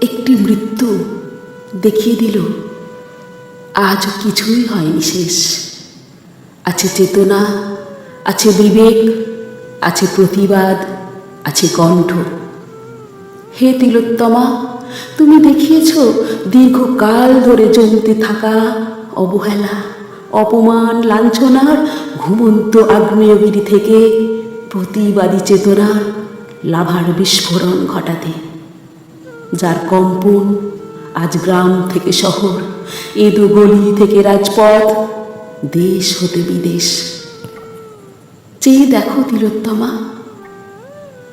একটি মৃত্যু দেখিয়ে দিল। আজ কিছুই হয়নি শেষ। আছে চেতনা, আছে বিবেক, আছে প্রতিবাদ, আছে কণ্ঠ। হে তিলোত্তমা, তুমি দেখিয়েছ দীর্ঘকাল ধরে জমতে থাকা অবহেলা, অপমান, লাঞ্ছনার ঘুমন্ত আগ্নেয়গিরি থেকে প্রতিবাদী চেতনার লাভার বিস্ফোরণ ঘটাতে। যার কম্পন আজ গ্রাম থেকে শহর এদু গলি থেকে রাজপথ, দেশ হতে বিদেশ। চেয়ে দেখো তিলোত্তমা,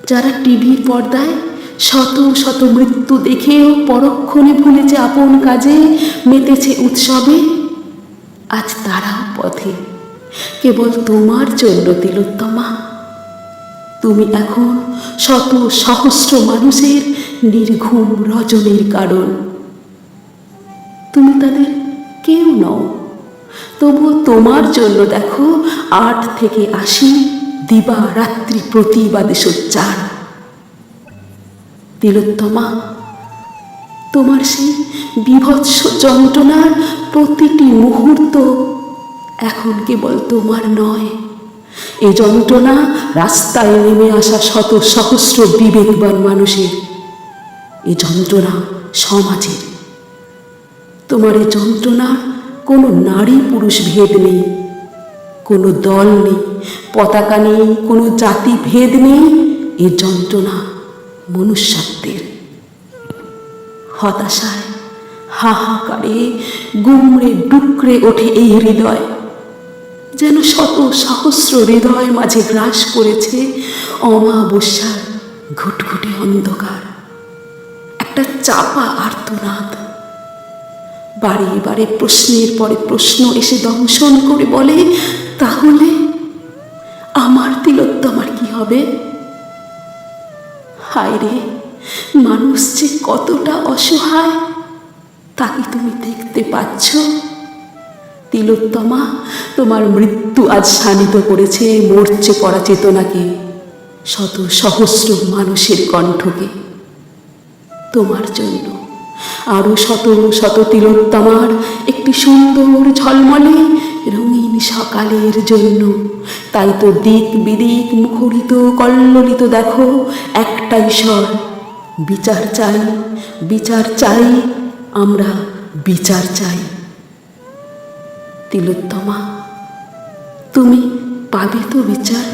যারা টিভির পর্দায় শত শত মৃত্যু দেখেও পরক্ষণে ভুলেছে আপন কাজে, মেতেছে উৎসবে, আজ তারাও পথে। কেবল তোমার জন্য তিলোত্তমা, তুমি এখন শত সহস্র মানুষের নির্ঘুম রজনীর কারণ। তুমি তাদের কেউ নও। তবুও তোমার জন্য দেখো, আট থেকে আশি দিবা রাত্রি প্রতিবাদে সোচ্চার। তিলোত্তমা, তোমার সেই বিভৎস যন্ত্রণার প্রতিটি মুহূর্ত এখন কেবল তোমার নয়। এ যন্ত্রণা রাস্তায় নেমে আসা শত সহস্র বিবেকবান মানুষের এ যন্ত্রণা সমাজের। তোমার এ যন্ত্রণার কোনো নারী পুরুষ ভেদ নেই, কোনো দল নেই, পতাকা নেই, কোনো জাতি ভেদ নেই, এ যন্ত্রণা মনুষ্যত্বের। হতাশায়, হাহাকারে, গুমড়ে, ডুকরে ওঠে এই হৃদয়, যেন শত সহস্র হৃদয় মাঝে গ্রাস করেছে অমাবস্যার ঘুটঘুটে অন্ধকার। একটা চাপা আর্তনাদ। বারে বারে প্রশ্নের পরে প্রশ্ন এসে দংশন করে বলে, তাহলে আমার তিলোত্তমার কি হবে? হায় রে, মানুষ যে কতটা অসহায়, তা কি তুমি দেখতে পাচ্ছ? তিলোত্তমা, তোমার মৃত্যু আজ শানিত করেছে মরছে পড়া চেতনাকে শত সহস্র মানুষের কণ্ঠকে? তোমার জন্য। আরও শত শত তিলোত্তমার একটি সুন্দর ঝলমলে রঙিন সকালের জন্য। তাই তো দিক বিদিক মুখরিত, কল্লোলিত দেখো, একটাই স্বর। বিচার চাই বিচার চাই, আমরা বিচার চাই। তিলোত্তমা, তুমি পাবে তো বিচার?